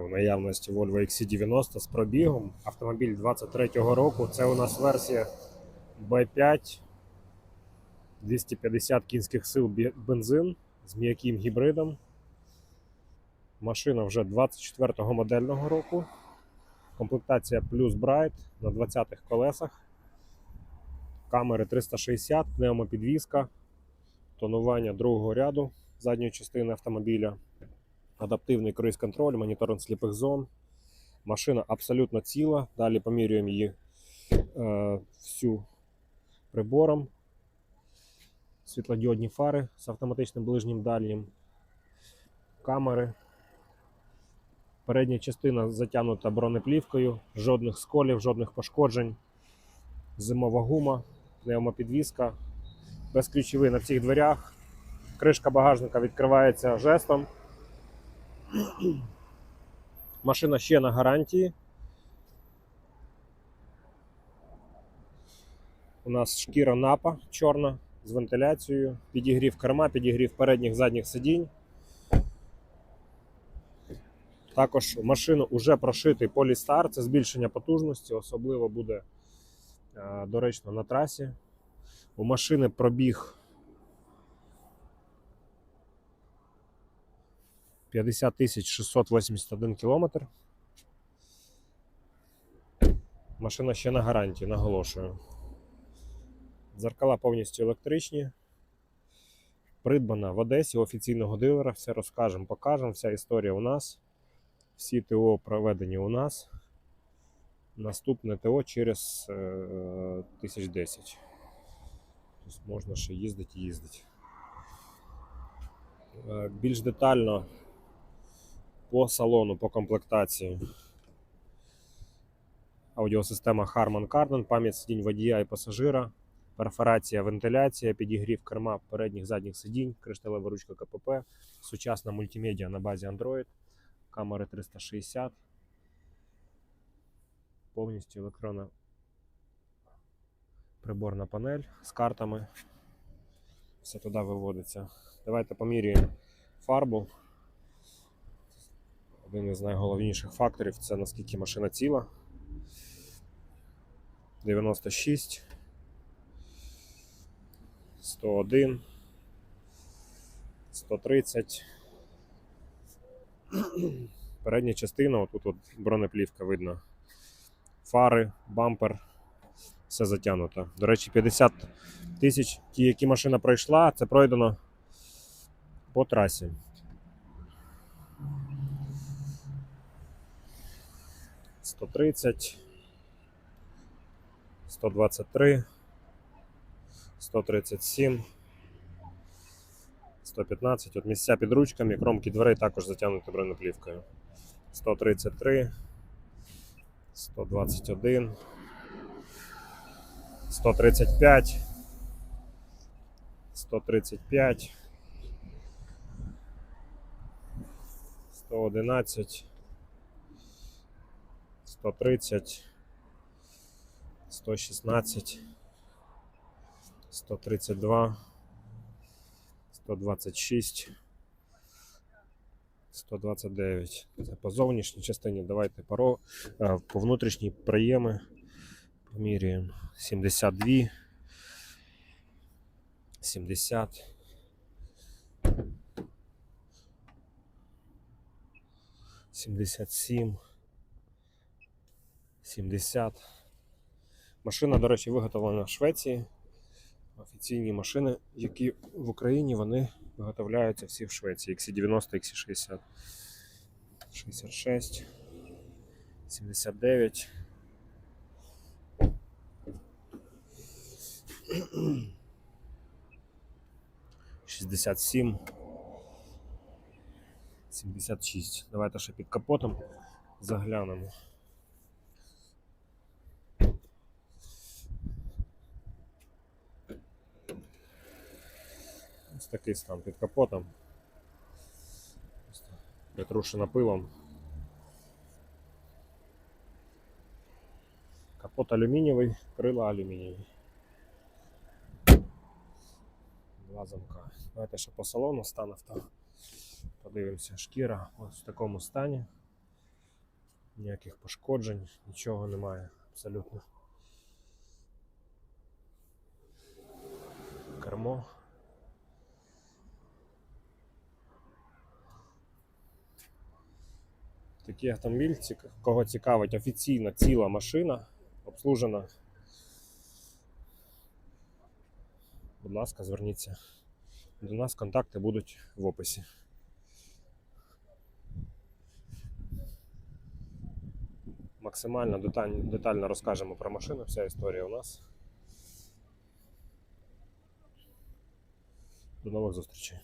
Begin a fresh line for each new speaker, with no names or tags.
в наявності Volvo XC90 з пробігом. Автомобіль 23-го року. Це у нас версія B5, 250 кінських сил бензин з м'яким гібридом. Машина вже 24-го модельного року. Комплектація плюс Bright на 20-х колесах. Камери 360, пневмопідвізка, тонування другого ряду задньої частини автомобіля, адаптивний круїз-контроль, моніторинг сліпих зон. Машина абсолютно ціла. Далі помірюємо її е, всю прибором. Світлодіодні фари з автоматичним ближнім дальнім, камери. Передня частина затягнута бронеплівкою, жодних сколів, жодних пошкоджень. Зимова гума, пневмопідвізка, безключовий на всіх дверях. Кришка багажника відкривається жестом. Машина ще на гарантії. У нас шкіра напа чорна з вентиляцією, підігрів керма, підігрів передніх задніх сидінь. Також в машину вже прошитий полістар, це збільшення потужності, особливо буде е, доречно на трасі. У машини пробіг 50 тисяч 681 кілометр. Машина ще на гарантії, наголошую. Дзеркала повністю електричні. Придбана в Одесі офіційного дилера. Все розкажемо, покажемо. Вся історія у нас. Всі ТО проведені у нас. Наступне ТО через е, 1010. Тобто можна ще їздити і їздити. Е, Більш детально по салону, по комплектації. Аудіосистема Harman Kardon, пам'ять сидінь водія і пасажира, перфорація, вентиляція, підігрів керма передніх задніх сидінь, кришталева ручка КПП, сучасна мультимедіа на базі Android, камери 360, повністю електронна приборна панель з картами. Все туди виводиться. Давайте поміряємо фарбу. Один із найголовніших факторів це наскільки машина ціла. 96, 101, 130. Передня частина, отут от бронеплівка видно. Фари, бампер, все затягнуто. До речі, 50 тисяч, які машина пройшла, це пройдено по трасі. 130, 123, 137, 115. От місця під ручками, кромки дверей також затягнуті бронеплівкою. 133, 121, 135, 135, 111, 130, 116, 132, 126, 129. Це по зовнішній частині. Давайте поро е, по внутрішній проєми поміряємо. 72, 70. Сімдесят сім. 70. Машина, до речі, виготовлена в Швеції. Офіційні машини, які в Україні вони виготовляються всі в Швеції. XC90, XC60. 66. 79. Шістдесят сім. 76. Давайте ще під капотом заглянемо. Ось такий стан під капотом. Притрушена пилом. Капот алюмінієвий, крила алюмінієві. Два замка. Давайте ще по салону стан авто. Подивимося, шкіра ось в такому стані. Ніяких пошкоджень, нічого немає абсолютно. Кермо. Такий автомобіль, кого цікавить офіційна ціла машина, обслужена. Будь ласка, зверніться до нас, контакти будуть в описі. Максимально детально розкажемо про машину, вся історія у нас. До нових зустрічей.